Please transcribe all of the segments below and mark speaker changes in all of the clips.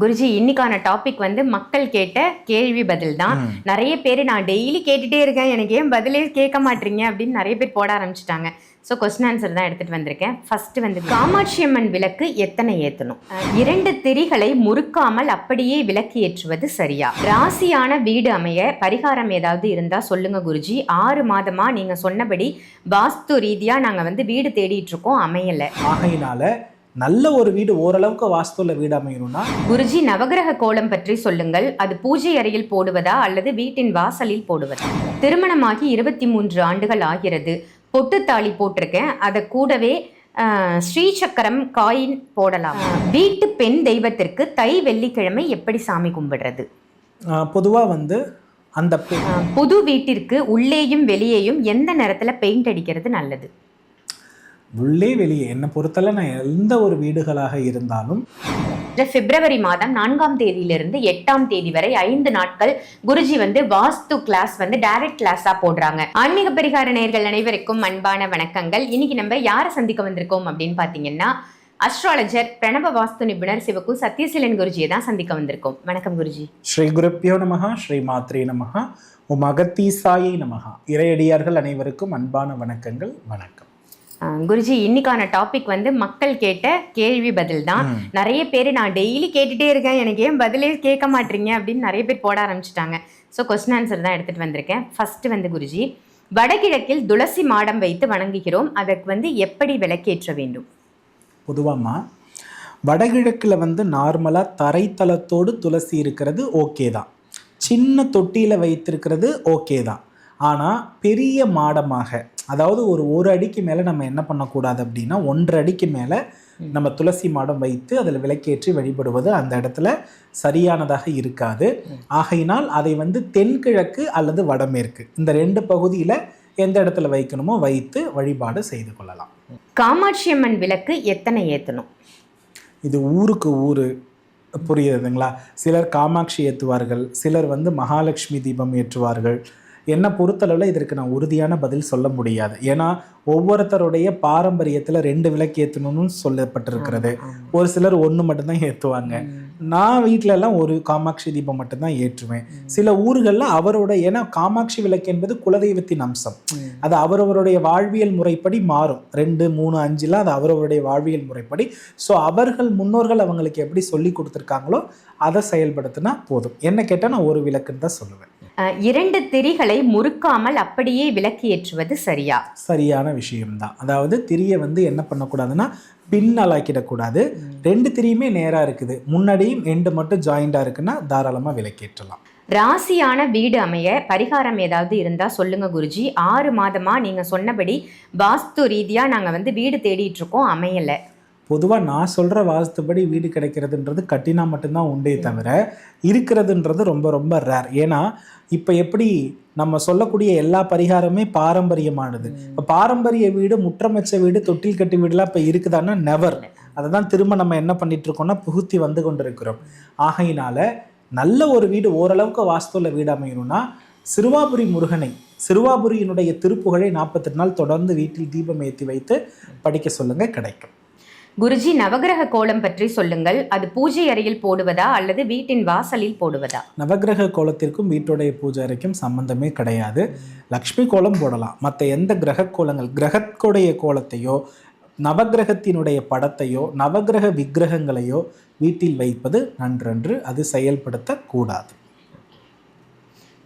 Speaker 1: குருஜி இன்னைக்கான டாபிக் வந்து மக்கள் கேட்ட கேள்வி பதில் தான் நிறைய பேர் நான் டெய்லி கேட்டுட்டே இருக்கேன். எனக்கு ஏன் பதிலே கேட்க மாட்டீங்க? அப்படின்னு நிறைய பேர் போட ஆரம்பிச்சிட்டாங்க. ஸோ கொஸ்டின் ஆன்சர் தான் எடுத்துட்டு வந்திருக்கேன். ஃபர்ஸ்ட் வந்து காமாட்சி அம்மன் விளக்கு எத்தனை ஏற்றணும் இரண்டு திரிகளை முறுக்காமல் அப்படியே விளக்கு ஏற்றுவது சரியா? ராசியான வீடு அமைய பரிகாரம் ஏதாவது இருந்தா சொல்லுங்க குருஜி. ஆறு மாதமா நீங்க சொன்னபடி வாஸ்து ரீதியா நாங்க வந்து வீடு தேடிட்டு இருக்கோம் அமையல.
Speaker 2: ஆகையினால நல்ல ஒரு வீடு ஓரளவுக்கு வாஸ்துல வீடு அமையணும்னா
Speaker 1: குருஜி நவகிரக கோலம் பற்றி சொல்லுங்கள். அது பூஜை அறையில் போடுவதா அல்லது வீட்டின் வாசலில் போடுவதா? திருமணமாகி இருபத்தி மூன்று ஆண்டுகள் ஆகிறது. பொட்டு தாலி போட்டிருக்கேன். அதை கூடவே ஸ்ரீசக்கரம் காயின் போடலாம். வீட்டு பெண் தெய்வத்திற்கு தை வெள்ளிக்கிழமை எப்படி சாமி கும்பிடுறது?
Speaker 2: ஆஹ், பொதுவா வந்து அந்த
Speaker 1: புது வீட்டிற்கு உள்ளேயும் வெளியேயும் எந்த நேரத்துல பெயிண்ட் அடிக்கிறது நல்லது?
Speaker 2: உள்ளே வெளியே என்னை பொறுத்தல நான் எந்த ஒரு வீடுகளாக இருந்தாலும்
Speaker 1: பிப்ரவரி மாதம் நான்காம் தேதியிலிருந்து எட்டாம் தேதி வரை ஐந்து நாட்கள் குருஜி வந்து வாஸ்து கிளாஸ் வந்து டைரக்ட் கிளாஸா போடுறாங்க. ஆன்மீக பரிகார நேயர்கள் அனைவருக்கும் அன்பான வணக்கங்கள். இன்னைக்கு நம்ம யாரை சந்திக்க வந்திருக்கோம் அப்படின்னு பாத்தீங்கன்னா அஸ்ட்ராலஜர் பிரணவ வாஸ்து நிபுணர் சிவகு சத்யசீலன் குருஜியை தான் சந்திக்க வந்திருக்கோம். வணக்கம் குருஜி.
Speaker 2: ஸ்ரீ குருப்பியோ நமகா ஸ்ரீ மாத்ரே நமகா உம் அகத்தீசாயை நமகா இறையடியார்கள் அனைவருக்கும் அன்பான வணக்கங்கள். வணக்கம்.
Speaker 1: குருஜி இன்னைக்கான டாபிக் வந்து மக்கள் கேட்ட கேள்வி பதில் தான் நிறைய பேர் நான் டெய்லி கேட்டுட்டே இருக்கேன். எனக்கு ஏன் பதிலே கேட்க மாட்டீங்க? அப்படின்னு நிறைய பேர் போட ஆரம்பிச்சிட்டாங்க. ஸோ கொஸ்டின் ஆன்சர் தான் எடுத்துட்டு வந்திருக்கேன். ஃபர்ஸ்ட் வந்து குருஜி வடகிழக்கில் துளசி மாடம் வைத்து வணங்குகிறோம். அதற்கு வந்து எப்படி விளக்கேற்ற வேண்டும்?
Speaker 2: பொதுவாம்மா வடகிழக்கில் வந்து நார்மலாக தரைத்தளத்தோடு துளசி இருக்கிறது ஓகே தான். சின்ன தொட்டியில் வைத்திருக்கிறது ஓகே தான். ஆனால் பெரிய மாடமாக அதாவது ஒரு ஒரு அடிக்கு மேலே நம்ம என்ன பண்ணக்கூடாது அப்படின்னா ஒன்றரை அடிக்கு மேலே நம்ம துளசி மாடம் வைத்து அதில் விளக்கேற்றி வழிபடுவது அந்த இடத்துல சரியானதாக இருக்காது. ஆகையினால் அதை வந்து தென்கிழக்கு அல்லது வடமேற்கு இந்த ரெண்டு பகுதியில் எந்த இடத்துல வைக்கணுமோ வைத்து வழிபாடு செய்து கொள்ளலாம்.
Speaker 1: காமாட்சி அம்மன் விளக்கு எத்தனை ஏற்றணும்
Speaker 2: இது ஊருக்கு ஊர். புரியுதுங்களா? சிலர் காமாட்சி ஏற்றுவார்கள் சிலர் வந்து மகாலட்சுமி தீபம் ஏற்றுவார்கள். என்னை பொறுத்தளவில் இதற்கு நான் உறுதியான பதில் சொல்ல முடியாது. ஏன்னா ஒவ்வொருத்தருடைய பாரம்பரியத்தில் ரெண்டு விளக்கு ஏற்றணும்னு சொல்லப்பட்டிருக்கிறது. ஒரு சிலர் ஒன்று மட்டும்தான் ஏற்றுவாங்க நான் வீட்ல எல்லாம் ஒரு காமாட்சி தீபம் மட்டும்தான் ஏற்றுவேன். சில ஊர்களில் அவரோட ஏன்னா காமாட்சி விளக்கு என்பது குலதெய்வத்தின் அம்சம். அது அவரவருடைய வாழ்வியல் முறைப்படி மாறும். ரெண்டு மூணு அஞ்சுலாம் அது அவரவருடைய வாழ்வியல் முறைப்படி. ஸோ அவர்கள் முன்னோர்கள் அவங்களுக்கு எப்படி சொல்லி கொடுத்துருக்காங்களோ அதை செயல்படுத்தினா போதும். என்ன கேட்டால் நான் ஒரு விளக்குன்னு தான் சொல்லுவேன்.
Speaker 1: இரண்டு திரிகளை முறுக்காமல் அப்படியே விளக்கு ஏற்றுவது சரியா?
Speaker 2: சரியான விஷயம்தான். அதாவது திரியை வந்து என்ன பண்ணக்கூடாதுன்னா பின்னலாக்கிடக்கூடாது ரெண்டு திரியுமே நேராக இருக்குது. முன்னாடியும் எண்டு மட்டும் ஜாயிண்டாக இருக்குன்னா தாராளமாக விளக்கேற்றலாம்.
Speaker 1: ராசியான வீடு அமைய பரிகாரம் ஏதாவது இருந்தா சொல்லுங்க குருஜி. ஆறு மாதமா நீங்க சொன்னபடி வாஸ்து ரீதியா நாங்க வந்து வீடு தேடிட்டு இருக்கோம் அமையல.
Speaker 2: பொதுவாக நான் சொல்கிற வாஸ்துபடி வீடு கிடைக்கிறதுன்றது கட்டினா மட்டும்தான் உண்டே தவிர இருக்கிறதுன்றது ரொம்ப ரொம்ப ரேர் ஏன்னா இப்போ எப்படி நம்ம சொல்லக்கூடிய எல்லா பரிகாரமே பாரம்பரியமானது. இப்போ பாரம்பரிய வீடு முற்றமச்ச வீடு தொட்டில் கட்டி வீடுலாம் இப்போ இருக்குதான்னா நெவர் அதை தான் திரும்ப நம்ம என்ன பண்ணிட்டு இருக்கோம்னா புகுத்தி வந்து கொண்டிருக்கிறோம். ஆகையினால நல்ல ஒரு வீடு ஓரளவுக்கு வாஸ்துல வீடு அமையணும்னா சிறுவாபுரி முருகனை சிறுவாபுரியினுடைய திருப்புகழை நாற்பத்தெட்டு நாள் தொடர்ந்து வீட்டில் தீபம் ஏற்றி வைத்து படிக்க சொல்லுங்க கிடைக்கும்.
Speaker 1: குருஜி நவகிரக கோலம் பற்றி சொல்லுங்கள். அது பூஜை அறையில் போடுவதா அல்லது வீட்டின் வாசலில் போடுவதா?
Speaker 2: நவக்கிரக கோலத்திற்கும் வீட்டுடைய பூஜை அறைக்கும் சம்பந்தமே கிடையாது. லக்ஷ்மி கோலம் போடலாம். மற்ற எந்த கிரக கோலங்கள் கிரகத்துடைய கோலத்தையோ நவக்கிரகத்தினுடைய படத்தையோ நவக்கிரக விக்கிரகங்களையோ வீட்டில் வைப்பது நன்றன்று. அது செயல்படுத்தக்கூடாது.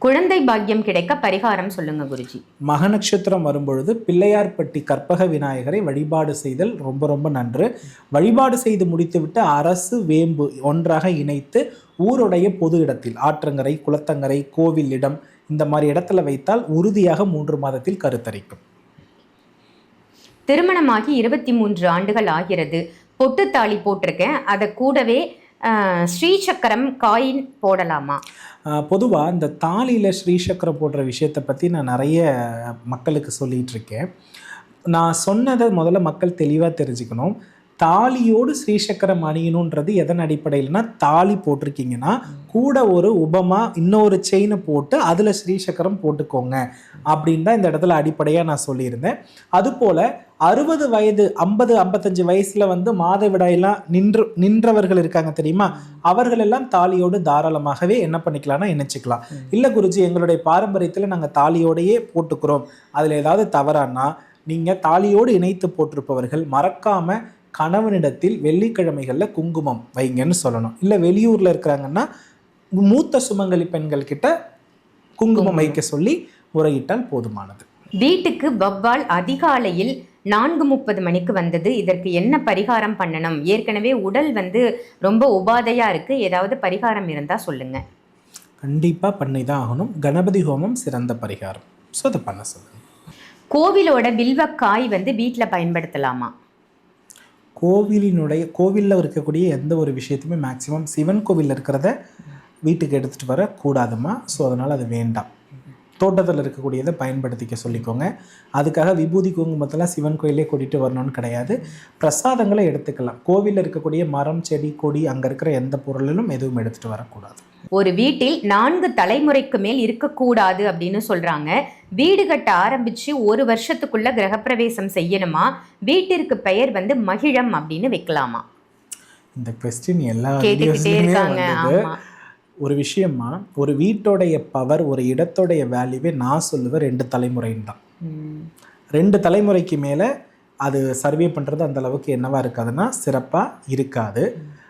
Speaker 1: குழந்தை பாக்கியம் கிடைக்க பரிகாரம் சொல்லுங்க குருஜி.
Speaker 2: மக நட்சத்திரம் வரும்பொழுது பிள்ளையார்பட்டி கற்பக விநாயகரை வழிபாடு செய்தல் ரொம்ப ரொம்ப நன்று. வழிபாடு செய்து முடித்துவிட்டு அரசு வேம்பு ஒன்றாக இணைத்து ஊருடைய பொது இடத்தில் ஆற்றங்கரை குளத்தங்கரை கோவில் இடம் இந்த மாதிரி இடத்துல வைத்தால் உறுதியாக மூன்று மாதத்தில் கருத்தரிக்கும்.
Speaker 1: திருமணமாகி இருபத்தி மூன்று ஆண்டுகள் ஆகிறது. பொட்டு தாலி போட்டிருக்கேன். அதை கூடவே ஸ்ரீசக்கரம் காயின் போடலாமா?
Speaker 2: பொதுவாக இந்த தாலியில் ஸ்ரீசக்கரம் போடுற விஷயத்தை பற்றி நான் நிறைய மக்களுக்கு சொல்லிகிட்டு இருக்கேன் நான் சொன்னதை முதல்ல மக்கள் தெளிவாக தெரிஞ்சுக்கணும். தாலியோடு ஸ்ரீசக்கரம் அணியணுன்றது எதன் அடிப்படையில்னா தாலி போட்டிருக்கீங்கன்னா கூட ஒரு உபமா இன்னொரு செயினை போட்டு அதில் ஸ்ரீசக்கரம் போட்டுக்கோங்க. அப்படின்னு தான் இந்த இடத்துல அடிப்படையாக நான் சொல்லியிருந்தேன். அதுபோல் அறுபது வயது ஐம்பது ஐம்பத்தஞ்சு வயசுல வந்து மாதவிடாயெல்லாம் நின்று நின்றவர்கள் இருக்காங்க தெரியுமா? அவர்கள் எல்லாம் தாலியோடு தாராளமாகவே என்ன பண்ணிக்கலாம்னா இணைச்சிக்கலாம். இல்ல குருஜி எங்களுடைய பாரம்பரியத்துல நாங்க தாலியோடையே போட்டுக்கிறோம். அதுல ஏதாவது தவறானா நீங்க தாலியோடு இணைத்து போட்டிருப்பவர்கள் மறக்காம கணவனிடத்தில் வெள்ளிக்கிழமைகள்ல குங்குமம் வைங்கன்னு சொல்லணும். இல்ல வெளியூர்ல இருக்கிறாங்கன்னா மூத்த சுமங்கலி பெண்கள் கிட்ட குங்குமம் வைக்க சொல்லி முறையிட்டால் போதுமானது.
Speaker 1: வீட்டுக்கு வவ்வால் அதிகாலையில் நான்கு முப்பது மணிக்கு வந்தது. இதற்கு என்ன பரிகாரம் பண்ணணும்? ஏற்கனவே உடல் வந்து ரொம்ப உபாதையா இருக்கு. ஏதாவது பரிகாரம் இருந்தா சொல்லுங்க.
Speaker 2: கண்டிப்பா பண்ணி தான் ஆகணும். கணபதி ஹோமம் சிறந்த பரிகாரம். ஸோ அதை பண்ண சொல்லுங்க.
Speaker 1: கோவிலோட வில்வக்காய் வந்து வீட்டில் பயன்படுத்தலாமா?
Speaker 2: கோவிலினுடைய கோவிலில் இருக்கக்கூடிய எந்த ஒரு விஷயத்தையுமே மேக்ஸிமம் சிவன் கோவிலில் இருக்கிறத வீட்டுக்கு எடுத்துகிட்டு வர கூடாதுமா? ஸோ அதனால் அது வேண்டாம். தோட்டத்தில் இருக்கக்கூடியதை பயன்படுத்திக்க சொல்லிக்கோங்க. அதுக்காக விபூதி குங்குமத்தெல்லாம் சிவன் கோயிலே கூட்டிகிட்டு வரணும்னு கிடையாது. பிரசாதங்களை எடுத்துக்கலாம். கோவிலில் இருக்கக்கூடிய மரம் செடி கொடி அங்கே இருக்கிற எந்த பொருளிலும் எதுவும் எடுத்துகிட்டு வரக்கூடாது.
Speaker 1: ஒரு வீட்டில் நான்கு தலைமுறைக்கு மேல் இருக்கக்கூடாது அப்படின்னு சொல்றாங்க. வீடு கட்ட ஆரம்பிச்சு ஒரு வருஷத்துக்குள்ள கிரகப்பிரவேசம் செய்யணுமா? வீட்டிற்கு பெயர் வந்து மகிழம் அப்படின்னு வைக்கலாமா?
Speaker 2: இந்த கொஸ்டின் எல்லா
Speaker 1: இருக்காங்க.
Speaker 2: ஒரு விஷயமா ஒரு வீட்டோடைய பவர் ஒரு இடத்தோடைய வேல்யூவே நான் சொல்லுவேன் ரெண்டு தலைமுறைன்னு தான். ரெண்டு தலைமுறைக்கு மேலே அது சர்வே பண்ணுறது அந்த அளவுக்கு என்னவா இருக்காதுன்னா சிறப்பாக இருக்காது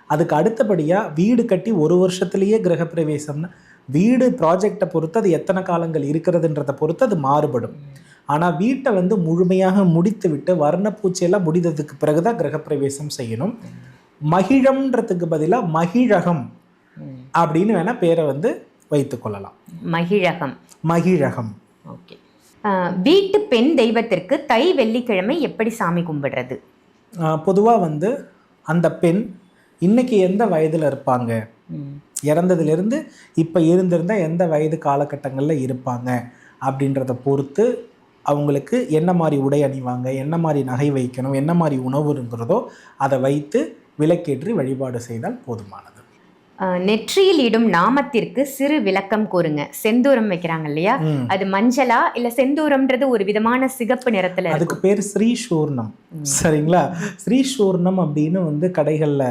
Speaker 2: அதுக்கு அடுத்தபடியாக வீடு கட்டி ஒரு வருஷத்துலேயே கிரகப்பிரவேசம்னு வீடு ப்ராஜெக்டை பொறுத்து அது எத்தனை காலங்கள் இருக்கிறதுன்றதை பொறுத்து அது மாறுபடும் ஆனால் வீட்டை வந்து முழுமையாக முடித்து விட்டு வர்ணப்பூச்சியெல்லாம் முடிந்ததுக்கு பிறகு தான் கிரகப்பிரவேசம் செய்யணும் மகிழம்ன்றதுக்கு பதிலாக மகிழகம். அப்படின்னு வேணால் பேரை வந்து வைத்துக்கொள்ளலாம்
Speaker 1: மகிழகம்.
Speaker 2: மகிழகம்.
Speaker 1: ஓகே. வீட்டு பெண் தெய்வத்திற்கு தை வெள்ளிக்கிழமை எப்படி சாமி கும்பிடுறது?
Speaker 2: பொதுவாக வந்து அந்த பெண் இன்னைக்கு எந்த வயதில் இருப்பாங்க. இறந்ததுலேருந்து இப்போ இருந்திருந்தால் எந்த வயது காலகட்டங்களில் இருப்பாங்க? அப்படின்றத பொறுத்து அவங்களுக்கு என்ன மாதிரி உடை அணிவாங்க? என்ன மாதிரி நகை வைக்கணும்? என்ன மாதிரி உணவுங்கிறதோ அதை வைத்து விளக்கேற்றி வழிபாடு செய்தால் போதுமானது.
Speaker 1: நெற்றியில் இடும் நாமத்திற்கு சிறு விளக்கம் கூறுங்க. செந்தூரம் வைக்கிறாங்க இல்லையா. அது மஞ்சளா? இல்ல செந்தூரம்ன்றது ஒரு விதமான சிகப்பு நிறத்துல
Speaker 2: அதுக்கு பேர் ஸ்ரீ சூர்ணம். சரிங்களா? ஸ்ரீ சூர்ணம் அப்படின்னு வந்து கடைகளில்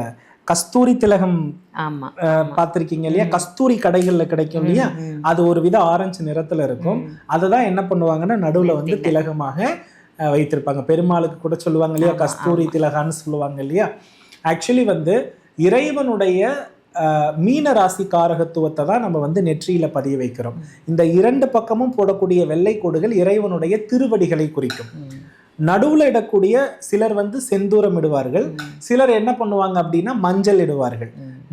Speaker 2: கஸ்தூரி திலகம்
Speaker 1: ஆமா.
Speaker 2: பார்த்திருக்கீங்க இல்லையா? கஸ்தூரி கடைகளில் கிடைக்கும் இல்லையா. அது ஒரு வித ஆரஞ்சு நிறத்துல இருக்கும். அதை தான் என்ன பண்ணுவாங்கன்னா நடுவுல வந்து. திலகமாக வைத்திருப்பாங்க. பெருமாளுக்கு கூட சொல்லுவாங்க இல்லையா? கஸ்தூரி திலகான்னு சொல்லுவாங்க இல்லையா? ஆக்சுவலி வந்து இறைவனுடைய மீன ராசி காரகத்துவத்தை தான் நம்ம வந்து நெற்றியில பதிய வைக்கிறோம். இந்த இரண்டு பக்கமும் போடக்கூடிய வெள்ளை கோடுகள் இறைவனுடைய திருவடிகளை குறிக்கும். நடுவுல இடக்கூடிய சிலர் வந்து செந்தூரம் இடுவார்கள். சிலர் என்ன பண்ணுவாங்க அப்படின்னா மஞ்சள் இடுவார்கள்.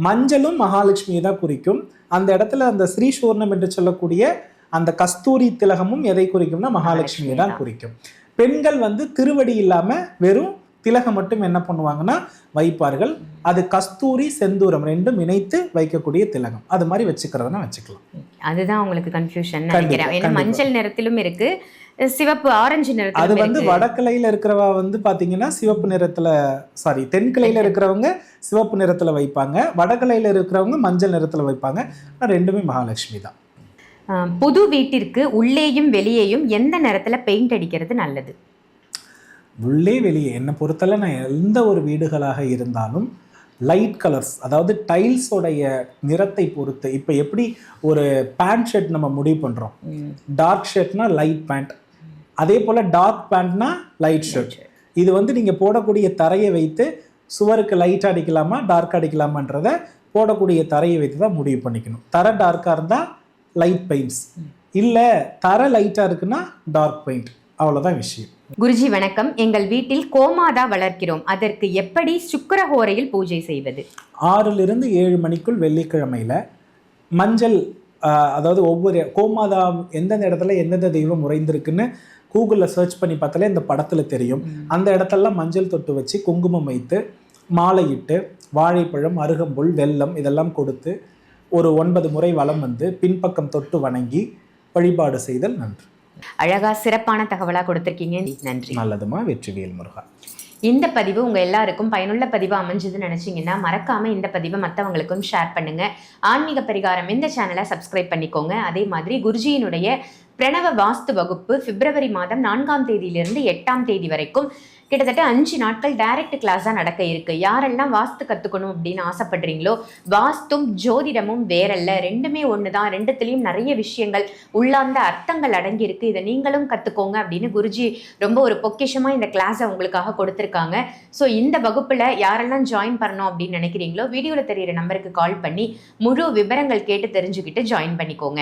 Speaker 2: மஞ்சளும் மகாலட்சுமியை தான் குறிக்கும். அந்த இடத்துல அந்த ஸ்ரீ சூர்ணம் என்று சொல்லக்கூடிய அந்த கஸ்தூரி திலகமும் எதை குறிக்கும்னா மகாலட்சுமியை தான். குறிக்கும். பெண்கள் வந்து திருவடி இல்லாம வெறும் திலகம் மட்டும் என்ன பண்ணுவாங்கன்னா வைப்பார்கள். அது கஸ்தூரி செந்தூரம் ரெண்டும் இணைத்து வைக்கக்கூடிய திலகம். அது மாதிரி வச்சுக்கிறதுனா வச்சுக்கலாம்.
Speaker 1: அதுதான் உங்களுக்கு கன்ஃபியூஷன் நினைக்கிறேன். ஏன்னா. மஞ்சள் நிறத்திலும் இருக்கு சிவப்பு ஆரஞ்சு
Speaker 2: அது
Speaker 1: நிறத்திலும்
Speaker 2: வந்து வடக்கிளையில இருக்கிறவா வந்து பாத்தீங்கன்னா சிவப்பு நிறத்துல சாரி தென்கிளையில இருக்கிறவங்க சிவப்பு நிறத்துல வைப்பாங்க. வடகிளையில இருக்கிறவங்க மஞ்சள் நிறத்துல வைப்பாங்க. ரெண்டுமே மகாலட்சுமி தான்.
Speaker 1: புது வீட்டிற்கு உள்ளேயும் வெளியேயும் எந்த நிறத்துல பெயிண்ட் அடிக்கிறது நல்லது?
Speaker 2: உள்ளே வெளியே. என்னை பொறுத்தல நான் எந்த ஒரு வீடுகளாக இருந்தாலும் லைட் கலர்ஸ் அதாவது டைல்ஸோடைய நிறத்தை பொறுத்து இப்போ எப்படி ஒரு பேண்ட் ஷர்ட் நம்ம முடிவு பண்ணுறோம் டார்க் ஷர்ட்னா லைட் பேண்ட் அதே போல் டார்க் பேண்ட்னா லைட் ஷர்ட் இது வந்து நீங்கள் போடக்கூடிய தரையை வைத்து சுவருக்கு லைட் அடிக்கலாமா டார்க் அடிக்கலாமான்றத போடக்கூடிய தரையை வைத்து தான் முடிவு பண்ணிக்கணும். தரை டார்க்காக இருந்தால் லைட் பெயிண்ட்ஸ் இல்லை தரை லைட்டாக இருக்குன்னா டார்க் பெயிண்ட் அவ்வளோதான் விஷயம்.
Speaker 1: குருஜி வணக்கம். எங்கள் வீட்டில் கோமாதா வளர்க்கிறோம். அதற்கு எப்படி சுக்கிரஹோரையில் பூஜை செய்வது?
Speaker 2: ஆறிலிருந்து ஏழு மணிக்குள் வெள்ளிக்கிழமையில் மஞ்சள் அதாவது ஒவ்வொரு கோமாதா எந்தெந்த இடத்துல எந்தெந்த தெய்வம் உறைந்திருக்குன்னு கூகுளில் சர்ச் பண்ணி பார்த்தாலே இந்த படத்தில் தெரியும். அந்த இடத்தெல்லாம் மஞ்சள் தொட்டு வச்சு குங்குமம் வைத்து மாலையிட்டு வாழைப்பழம் அருகம்புல் வெல்லம் இதெல்லாம் கொடுத்து ஒரு ஒன்பது முறை வலம் வந்து பின்பக்கம் தொட்டு வணங்கி வழிபாடு செய்தல் நன்று.
Speaker 1: அழகா சிறப்பான தகவலா கொடுத்திருக்கீங்க. நன்றி.
Speaker 2: நல்லதுமா வெற்றிவேல் முருகா.
Speaker 1: இந்த பதிவு உங்க எல்லாருக்கும் பயனுள்ள பதிவு அமைஞ்சதுன்னு நினைச்சீங்கன்னா மறக்காம இந்த பதிவை மற்றவங்களுக்கும் ஷேர் பண்ணுங்க. ஆன்மீக பரிகாரம் இந்த சேனலை சப்ஸ்கிரைப் பண்ணிக்கோங்க. அதே மாதிரி குருஜியினுடைய பிரணவ வாஸ்து வகுப்பு பிப்ரவரி மாதம் நான்காம் தேதியிலிருந்து எட்டாம் தேதி வரைக்கும் கிட்டத்தட்ட அஞ்சு நாட்கள் டைரக்ட் கிளாஸாக நடக்க இருக்கு. யாரெல்லாம் வாஸ்து கற்றுக்கணும் அப்படின்னு ஆசைப்படுறீங்களோ வாஸ்தும் ஜோதிடமும் வேறல்ல. ரெண்டுமே ஒன்று தான் ரெண்டுத்துலேயும் நிறைய விஷயங்கள் உள்ளார்ந்த அர்த்தங்கள் அடங்கியிருக்கு இதை நீங்களும் கற்றுக்கோங்க அப்படின்னு குருஜி ரொம்ப ஒரு பொக்கிஷமாக இந்த கிளாஸை உங்களுக்காக கொடுத்துருக்காங்க. ஸோ இந்த வகுப்பில் யாரெல்லாம் ஜாயின் பண்ணணும் அப்படின்னு நினைக்கிறீங்களோ வீடியோவில் தெரியிற நம்பருக்கு கால் பண்ணி முழு விவரங்கள் கேட்டு தெரிஞ்சுக்கிட்டு ஜாயின் பண்ணிக்கோங்க.